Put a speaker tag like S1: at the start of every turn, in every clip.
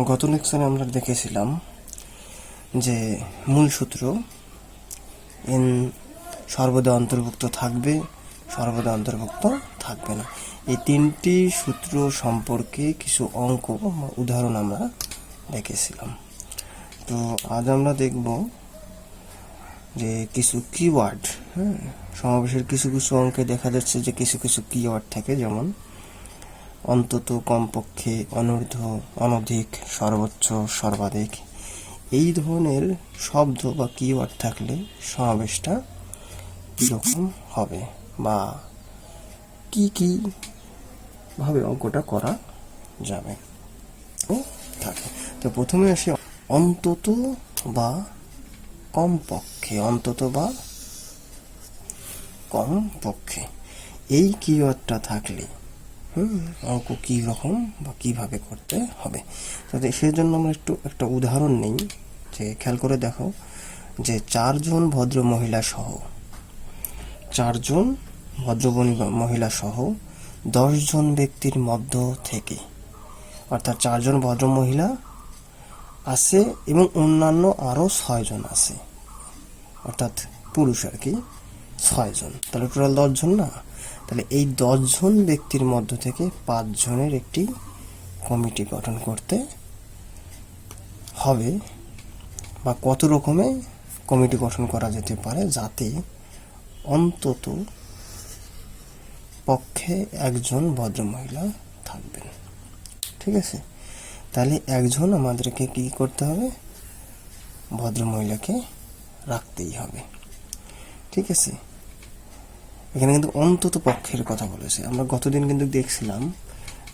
S1: গত লেকচারে আমরা দেখেছিলাম যে মূল সূত্র এন সর্বদা অন্তর্ভুক্ত থাকবে, সর্বদা অন্তর্ভুক্ত থাকবে না। এই তিনটি সূত্র সম্পর্কে কিছু অঙ্ক উদাহরণ আমরা দেখেছিলাম। তো আজ আমরা দেখব যে কিছু কিওয়ার্ড হ্যাঁ সমাবেশের কিছু কিছু অঙ্কে দেখা যাচ্ছে যে কিছু কিছু কিওয়ার্ড থাকে, যেমন অন্তত কমপক্ষে অনূর্ধ্ব, অনধিক, সর্বোচ্চ, সর্বাধিক। এই ধরনের শব্দ বা কিওয়ার্ড থাকলে সমাবেশটা কীরকম হবে বা কি কি ভাবে অঙ্কটা করা যাবে? ও, থাকে। তো প্রথমে আসি অন্তত বা কমপক্ষে, অন্তত বা কমপক্ষে। এই কিওয়ার্ডটা থাকলে হুম, অঙ্ক কী রকম বা কীভাবে করতে হবে। তাতে সেই জন্য আমরা একটু একটা উদাহরণ নিই, যে খেয়াল করে দেখো যে চারজন ভদ্র মহিলা সহ, চারজন ভদ্র মহিলা সহ দশজন ব্যক্তির মধ্য থেকে, অর্থাৎ চারজন ভদ্র মহিলা আছে এবং অন্যান্য আরও ছয়জন আছে, অর্থাৎ পুরুষ আর কি ছয়জন। তাহলে টোটাল দশজন না? তাহলে এই দশজন ব্যক্তির মধ্য থেকে পাঁচজনের একটি কমিটি গঠন করতে হবে বা কত রকমে কমিটি গঠন করা যেতে পারে যাতে অন্তত পক্ষে একজন ভদ্রমহিলা থাকবেন। ঠিক আছে? তাহলে একজন আমাদেরকে কি করতে হবে? ভদ্রমহিলাকে রাখতেই হবে। ঠিক আছে? এখানে কিন্তু অন্তত পক্ষের কথা বলেছে। আমরা গতদিন কিন্তু দেখছিলাম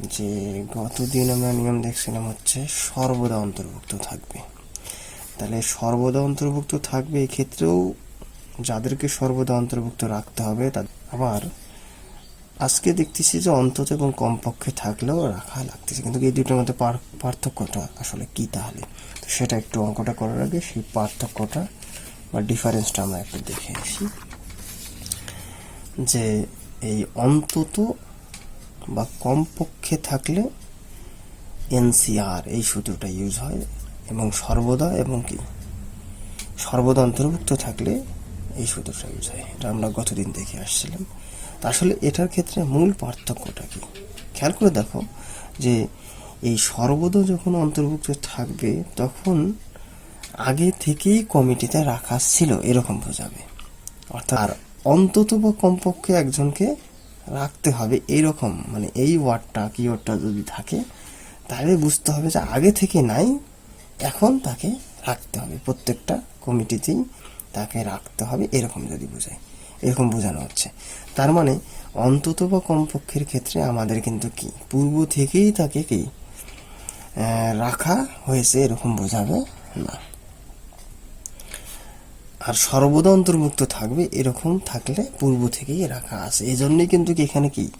S1: যে, গতদিন আমরা নিয়ম দেখছিলাম হচ্ছে সর্বদা অন্তর্ভুক্ত থাকবে। তাহলে সর্বদা অন্তর্ভুক্ত থাকবে এক্ষেত্রেও যাদেরকে সর্বদা অন্তর্ভুক্ত রাখতে হবে তা আবার আজকে দেখতেছি যে অন্তত এবং কমপক্ষে থাকলেও রাখা লাগতেছে। কিন্তু এই দুটোর মধ্যে পার- পার্থক্যটা আসলে কী তাহলে? তো সেটা একটু অঙ্কটা করার আগে সেই পার্থক্যটা বা ডিফারেন্সটা আমরা একটু দেখে আসি। যে এই অন্তত বা কমপক্ষে থাকলে এনসিআর এই সূত্রটা ইউজ হয় এবং সর্বদা এবং কি? সর্বদা অন্তর্ভুক্ত থাকলে এই সূত্রটা ইউজ হয়। এটা আমরা গতদিন দেখে আসছিলাম। আসলে এটার ক্ষেত্রে মূল পার্থক্যটা কি? খেয়াল করে দেখো যে এই সর্বদা যখন অন্তর্ভুক্ত থাকবে তখন আগে থেকেই কমিটিতে রাখা ছিল, এরকম বোঝাবে। অর্থাৎ অন্তত বা কমপক্ষে একজনকে রাখতে হবে এইরকম মানে এই ওয়ার্ডটা কিওয়ার্ডটা যদি থাকে, তাহলে বুঝতে হবে যে আগে থেকে নাই, এখন তাকে রাখতে হবে। প্রত্যেকটা কমিটিতেই তাকে রাখতে হবে এরকম যদি বোঝায়, এরকম বোঝানো হচ্ছে। তার মানে অন্তত বা কমপক্ষের ক্ষেত্রে আমাদের কিন্তু কি, পূর্ব থেকেই তাকে কি রাখা হয়েছে এরকম বোঝাবে না। আর সর্বদা অন্তর্ভুক্ত থাকবে, এরকম থাকলে পূর্ব থেকেই রাখা আছে। এই জন্যই কিন্তু এখানে কি?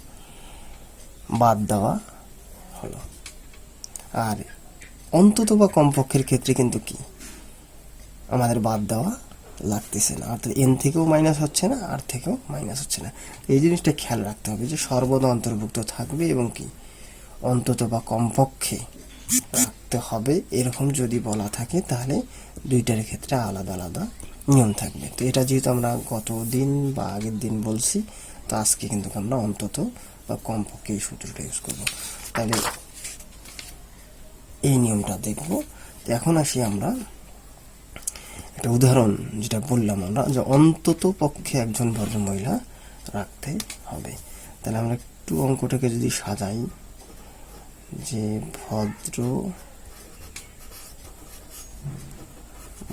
S1: বাদ দেওয়া হলো। আর অন্তত বা কমপক্ষের ক্ষেত্রে কিন্তু কি? আমাদের বাদ দেওয়া লাগতেছে না। অর্থাৎ এন থেকেও মাইনাস হচ্ছে না আর থেকেও মাইনাস হচ্ছে না। এই জিনিসটা খেয়াল রাখতে হবে যে সর্বদা অন্তর্ভুক্ত থাকবে এবং কি? অন্তত বা কমপক্ষে রাখতে হবে। এরকম যদি বলা থাকে, তাহলে দুইটার ক্ষেত্রে আলাদা আলাদা নিয়ম থাকবে। তো এটা যেহেতু আমরা গত দিন বা আগের দিন বলছি, তো আজকে কিন্তু আমরা অন্তত বা কমপক্ষে এই সূত্রটা ইউজ করব। তাহলে এই নিয়মটা দেখব। তো এখন আসি আমরা একটা উদাহরণ যেটা বললাম আমরা, যে অন্তত পক্ষে একজন ভদ্র মহিলা রাখতে হবে। তাহলে আমরা একটু অঙ্কটাকে যদি সাজাই, যে ভদ্র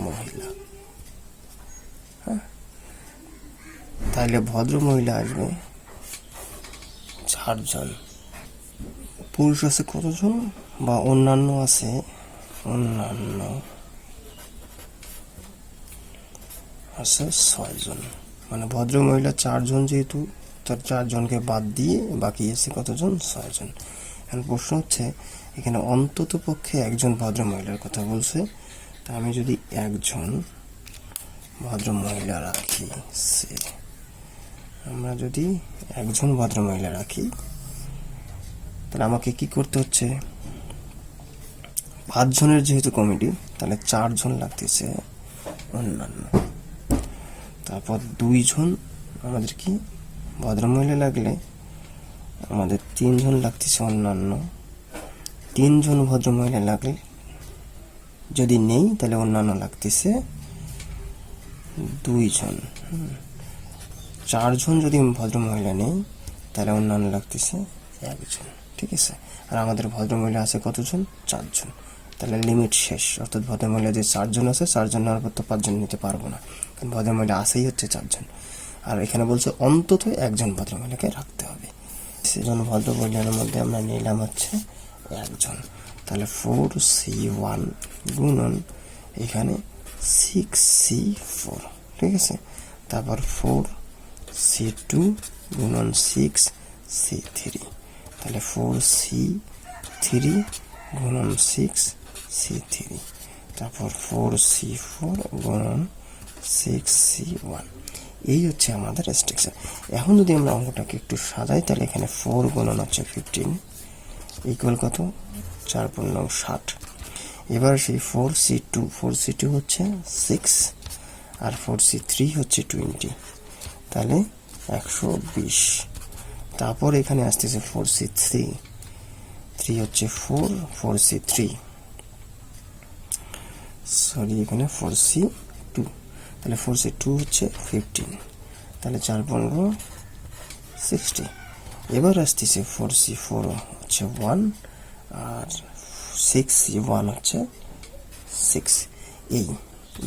S1: মহিলা হ্যাঁ। তাহলে ভদ্র মহিলা আসবে। চারজন। পুরুষ আছে কতজন? বা অন্যান্য আছে? অন্যান্য আছে ছয়জন। মানে ভদ্র মহিলা চারজন যেহেতু, তার চারজনকে বাদ দিয়ে বাকি আছে কতজন? ছয়জন। এখন প্রশ্ন হচ্ছে, এখানে অন্তত পক্ষে একজন ভদ্র মহিলার কথা বলছে। তা আমি যদি একজন ভদ্র মহিলা রাখি, সে। আমরা যদি একজন ভদ্র মহিলা রাখি, তাহলে আমাকে কি করতে হচ্ছে? পাঁচজনের যেহেতু কমিটি, তাহলে চারজন লাগতেছে অন্যান্য। তারপর দুইজন আমাদের কি? ভদ্রমহিলা লাগলে আমাদের তিনজন লাগতেছে অন্যান্য। তিনজন ভদ্রমহিলা লাগলে যদি নেই, তাহলে অন্যান্য লাগতেছে দুইজন। চারজন যদি ভদ্রমহিলা নেই, তাহলে অন্যান্য লাগতেছে একজন, ঠিক আছে? আর আমাদের ভদ্রমহিলা আছে কতজন? চারজন। তাহলে লিমিট শেষ। অর্থাৎ ভদ্রমহিলা যে চারজন আছে, চারজন নেওয়ার পর তো পাঁচজন নিতে পারব না। কারণ ভদ্রমহিলা আসেই হচ্ছে চারজন। আর এখানে বলছে অন্তত একজন ভদ্রমহিলাকে রাখতে হবে। সেজন ভদ্রমহিলার মধ্যে আমরা নিলাম হচ্ছে একজন। তাহলে ফোর সি ওয়ান গুণন এখানে সিক্স সি ফোর ঠিক আছে? তারপর ফোর সি টু গুণন সিক্স সি থ্রি তাহলে ফোর সি থ্রি গুণন সিক্স সি থ্রি তারপর ফোর সি ফোর গুণন সিক্স সি ওয়ান এই হচ্ছে আমাদের স্ট্রাকচার এখন যদি আমরা অঙ্কটাকে একটু সাজাই, তাহলে এখানে ফোর গুণন হচ্ছে ফিফটিন ইকুয়াল কত? চার পূর্ণ ষাট। এবার সেই four C two four C two হচ্ছে সিক্স আর ফোর সি থ্রি হচ্ছে টোয়েন্টি তাহলে একশো বিশ। তারপর এখানে আসতেছে ফোর সি থ্রি থ্রি হচ্ছে four four C three sorry এখানে ফোর সি টু তাহলে ফোর সি টু হচ্ছে ফিফটিন তাহলে চার পনেরো সিক্সটি এবার আসতেছে ফোর সি ফোর হচ্ছে ওয়ান আর সিক্স ওয়ান হচ্ছে সিক্স এই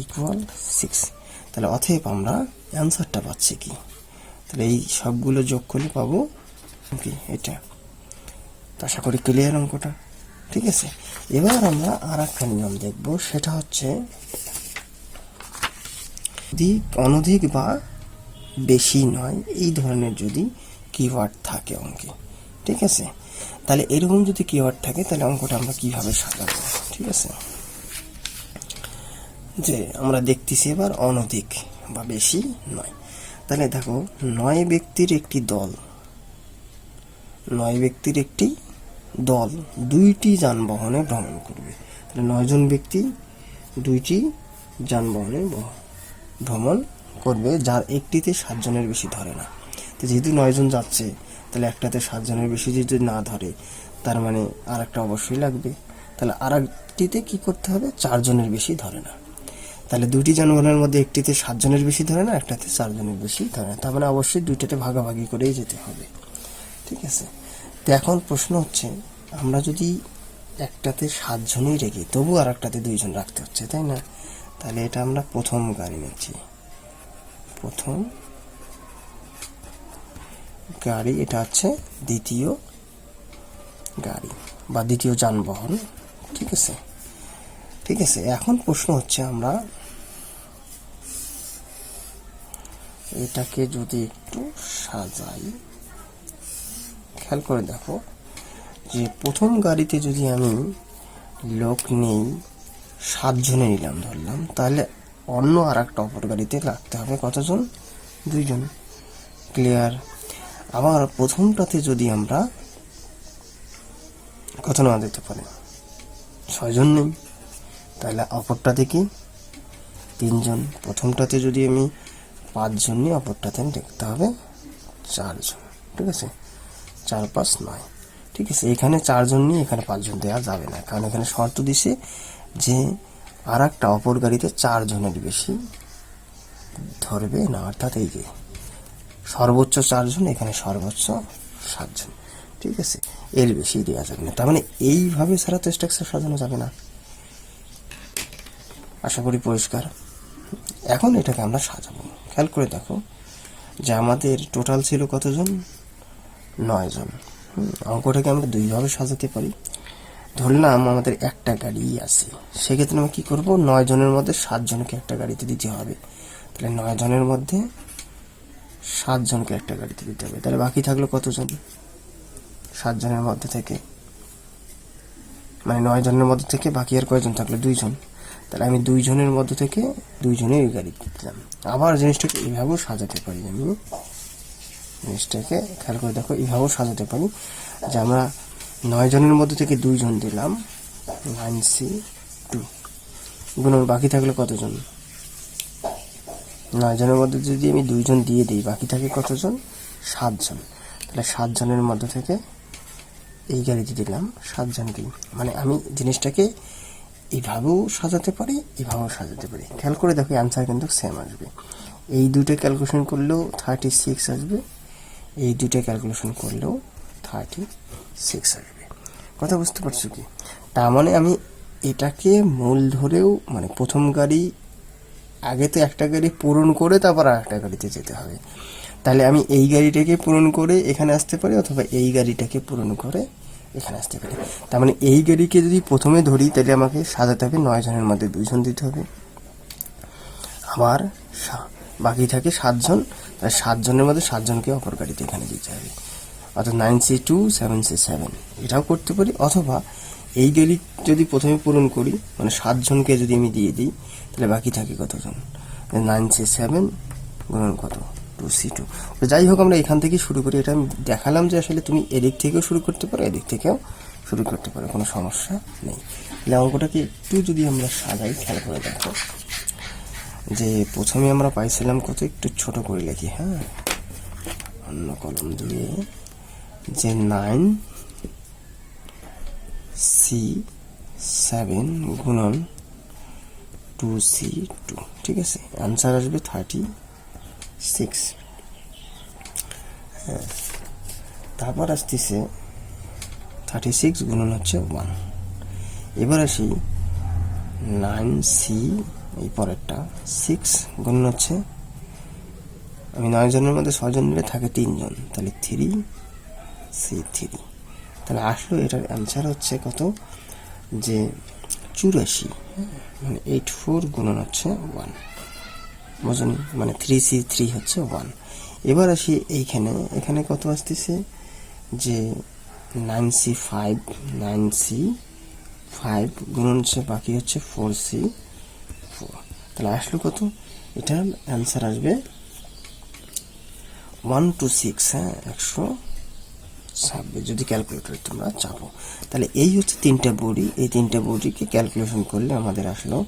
S1: ইকুয়াল সিক্স তাহলে অতএব আমরা অ্যান্সারটা পাচ্ছি কি? তাহলে এই সবগুলো যোগ করলে পাবো কি? এটা। আশা করি ক্লিয়ার অঙ্কটা। ঠিক আছে? এবার আমরা আর একটা নিয়ম দেখব। সেটা হচ্ছে অধিক, অনধিক বা বেশি নয়, এই ধরনের যদি কিওয়ার্ড থাকে অঙ্কে। ঠিক আছে? তাহলে এরকম যদি কিওয়ার্ড থাকে, তাহলে অঙ্কটা আমরা কীভাবে সাজাবো? ঠিক আছে? যে আমরা দেখতেছি এবার অনধিক বা বেশি নয়। তাহলে দেখো, নয় ব্যক্তির একটি দল, নয় ব্যক্তির একটি দল দুইটি যানবাহনে ভ্রমণ করবে। তাহলে নয়জন ব্যক্তি দুইটি যানবাহনে ভ্রমণ করবে, যার একটিতে সাতজনের বেশি ধরে না। তো যেহেতু নয়জন যাচ্ছে তাহলে একটাতে সাতজনের বেশি যদি না ধরে, তার মানে আর একটা অবশ্যই লাগবে। তাহলে আর একটিতে কী করতে হবে? চারজনের বেশি ধরে না। তাহলে দুটি যানবাহনের মধ্যে একটিতে সাতজনের বেশি ধরে না, একটাতে চারজনের বেশি ধরে না। তার মানে অবশ্যই দুইটাতে ভাগাভাগি করেই যেতে হবে। ঠিক আছে? তো এখন প্রশ্ন হচ্ছে, আমরা যদি একটাতে সাতজনই রেখি, তবু আর একটাতে দুইজন রাখতে হচ্ছে, তাই না? তাহলে এটা আমরা প্রথম গাড়ি নিচ্ছি। প্রথম গাড়ি, এটা হচ্ছে দ্বিতীয় গাড়ি বা দ্বিতীয় যানবাহন, ঠিক আছে? ঠিক আছে, এখন প্রশ্ন হচ্ছে আমরা এটাকে যদি একটু সাজাই, খেয়াল করে দেখো যে প্রথম গাড়িতে যদি আমি লোক নেই, সাতজনে নিলাম ধরলাম, তাহলে অন্য আর একটা অপর গাড়িতে লাগতে হবে কতজন? দুইজন। ক্লিয়ার আবার প্রথমটাতে যদি আমরা কত নেওয়া যেতে পারে, ছয়জন নেই, তাহলে অপরটাতে কি? তিনজন। প্রথমটাতে যদি আমি পাঁচজন নিই, অপরটাতে আমি দেখতে হবে চারজন। ঠিক আছে? চার, পাঁচ, নয়। ঠিক আছে? এখানে চারজন নিয়ে এখানে পাঁচজন দেওয়া যাবে না। কারণ এখানে শর্ত দিছে যে আর একটা অপর গাড়িতে চারজনের বেশি ধরবে না। অর্থাৎ এই যে সর্বোচ্চ চারজন এখানে সর্বোচ্চ সাতজন। ঠিক আছে? এর বেশি দেওয়া যাবে না। তার মানে এইভাবে সারা তো স্ট্রাকচার সাজানো যাবে না। আশা করি পরিষ্কার। এখন এটাকে আমরা সাজাবো। খেয়াল করে দেখো যে আমাদের টোটাল ছিল কতজন? নয় জন। হুম, অঙ্কটাকে আমরা দুইভাবে সাজাতে পারি। ধরলাম আমাদের একটা গাড়ি আছে। সেক্ষেত্রে আমরা কী করব? নয় জনের মধ্যে সাতজনকে একটা গাড়িতে দিতে হবে। তাহলে নয় জনের মধ্যে সাত জনকে একটা গাড়িতে দিতে হবে। তাহলে বাকি থাকল কতজন? সাত জনের মধ্যে থেকে। মানে নয় জনের মধ্যে থেকে বাকি আর কয়জন থাকল? দুইজন। তাহলে আমি দুইজনের মধ্যে থেকে দুইজনের ওই গাড়ি দিলাম। আবার জিনিসটাকে এইভাবেও সাজাতে পারি আমি। জিনিসটাকে খেয়াল করে দেখো, এইভাবেও সাজাতে পারি। যে আমরা নয় জনের মধ্যে থেকে দুইজন দিলাম। Nine C, two. গুণন বাকি থাকলে কতজন? নয় জনের মধ্যে যদি আমি দুইজন দিয়ে দিই, বাকি থাকে কতজন? সাতজন। তাহলে সাতজনের মধ্যে থেকে এই গাড়িতে দিলাম সাতজনকেই। মানে আমি জিনিসটাকে এইভাবেও সাজাতে পারি এইভাবেও সাজাতে পারি। খেয়াল করে দেখো অ্যান্সার কিন্তু সেম আসবে। এই দুটো ক্যালকুলেশন করলেও থার্টি সিক্স আসবে, এই দুটো ক্যালকুলেশন করলেও থার্টি সিক্স আসবে। কথা বুঝতে পারছ কি? তার মানে আমি এটাকে মূল ধরেও মানে প্রথম গাড়ি আগে তো একটা গাড়ি পূরণ করে তারপর আর একটা গাড়িতে যেতে হবে। তাহলে আমি এই গাড়িটাকে পূরণ করে এখানে আসতে পারি অথবা এই গাড়িটাকে পূরণ করে এখানে আসতে পারি। তার মানে এই গাড়িকে যদি প্রথমে ধরি, তাহলে আমাকে সাজাতে হবে, নয় জনের মধ্যে দুইজন দিতে হবে। আবার বাকি থাকে সাতজন, তাহলে সাতজনের মধ্যে সাতজনকে অপর গাড়িতে এখানে দিতে হবে। অর্থাৎ nine C two seven C seven এটাও করতে পারি। অথবা এই গাড়ি যদি প্রথমে পূরণ করি মানে সাতজনকে যদি আমি দিয়ে দিই, তাহলে বাকি থাকে কতজন? নাইন সি সেভেন গুণন কত? টু সি টু যাই হোক, আমরা এখান থেকে শুরু করি। এটা আমি দেখালাম যে আসলে তুমি এদিক থেকেও শুরু করতে পারো, এদিক থেকেও শুরু করতে পারো, কোনো সমস্যা নেই। তাহলে অঙ্কটাকে একটু যদি আমরা সাজাই, খেয়াল করে দেখো। যে প্রথমে আমরা পাইছিলাম কত? একটু ছোট করে লিখি হ্যাঁ? অন্য কলম দিয়ে যে নাইন সি সেভেন গুণন টু সি টু ঠিক আছে? অ্যান্সার আসবে থার্টি সিক্স হ্যাঁ তারপর আসতেছে থার্টি সিক্স গুণন হচ্ছে ওয়ান এবার আসি নাইন সি এই পরেরটা। সিক্স গুণন হচ্ছে, আমি নয় জনের মধ্যে ছজন নিলে থাকে তিনজন, তাহলে থ্রি সি থ্রি তাহলে আসলে এটার অ্যান্সার হচ্ছে কত? যে চুরাশি মানে এইট ফোর গুণন হচ্ছে ওয়ান বুঝুন মানে থ্রি সি থ্রি হচ্ছে ওয়ান এবার আসি এইখানে। এখানে কত আসতেছে? যে nine C five nine C five গুণন হচ্ছে, বাকি হচ্ছে ফোর সি ফোর তাহলে আসলো কত? এটার অ্যান্সার আসবে ওয়ান টু সিক্স হ্যাঁ একশো ছাব্বিশ যদি ক্যালকুলেটরে তোমরা চাপো, তাহলে এই হচ্ছে তিনটা বডি এই তিনটা বডিকে ক্যালকুলেশন করলে আমাদের আসলো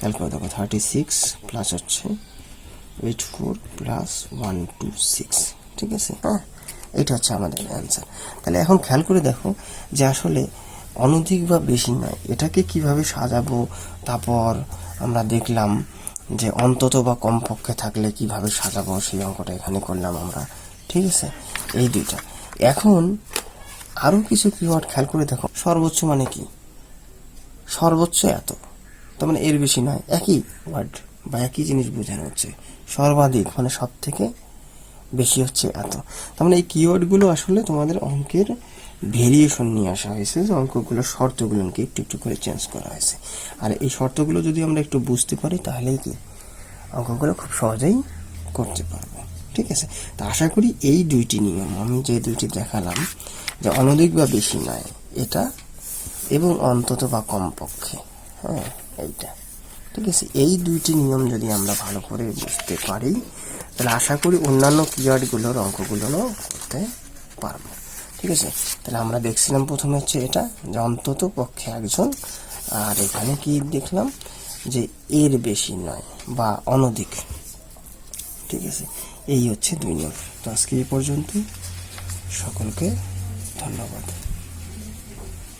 S1: ক্যালকুলেট দেখো থার্টি সিক্স প্লাস হচ্ছে eight four plus one two six ঠিক আছে? হ্যাঁ এটা হচ্ছে আমাদের অ্যান্সার তাহলে এখন খেয়াল করে দেখো যে আসলে অনধিক বা বেশি নয়, এটাকে কীভাবে সাজাবো, তারপর আমরা দেখলাম যে অন্তত বা কমপক্ষে থাকলে কীভাবে সাজাবো, সেই অঙ্কটা এখানে করলাম আমরা, ঠিক আছে? এই দুইটা। এখন আরও কিছু কিওয়ার্ড খেয়াল করে দেখো। সর্বোচ্চ মানে কি? সর্বোচ্চ এত। তার মানে এর বেশি নয়, একই ওয়ার্ড বা একই জিনিস বোঝানো হচ্ছে। সর্বাধিক মানে সব থেকে বেশি হচ্ছে এত। তার মানে এই কিওয়ার্ডগুলো আসলে তোমাদের অঙ্কের ভেরিয়েশন নিয়ে আসা হয়েছে, যে অঙ্কগুলোর শর্তগুলোকে একটু একটু করে চেঞ্জ করা হয়েছে। আর এই শর্তগুলো যদি আমরা একটু বুঝতে পারি তাহলেই কি? অঙ্কগুলো খুব সহজেই করতে পারব। ঠিক আছে? তা আশা করি এই দুইটি নিয়ম, আমি যে দুইটি দেখালাম, যে অনধিক বা বেশি নয়, এটা এবং অন্তত বা কমপক্ষে হ্যাঁ এইটা। ঠিক আছে? এই দুইটি নিয়ম যদি আমরা ভালো করে বুঝতে পারি, তাহলে আশা করি অন্যান্য কিওয়ার্ডগুলোর অঙ্কগুলোও করতে পারব। ঠিক আছে? তাহলে আমরা দেখছিলাম প্রথমে হচ্ছে এটা, যে অন্তত পক্ষে একজন, আর এখানে কি দেখলাম? যে এর বেশি নয় বা অনধিক। ঠিক আছে? এই হচ্ছে দুই নম্বর। তো আজকে এই পর্যন্ত সকলকে ধন্যবাদ।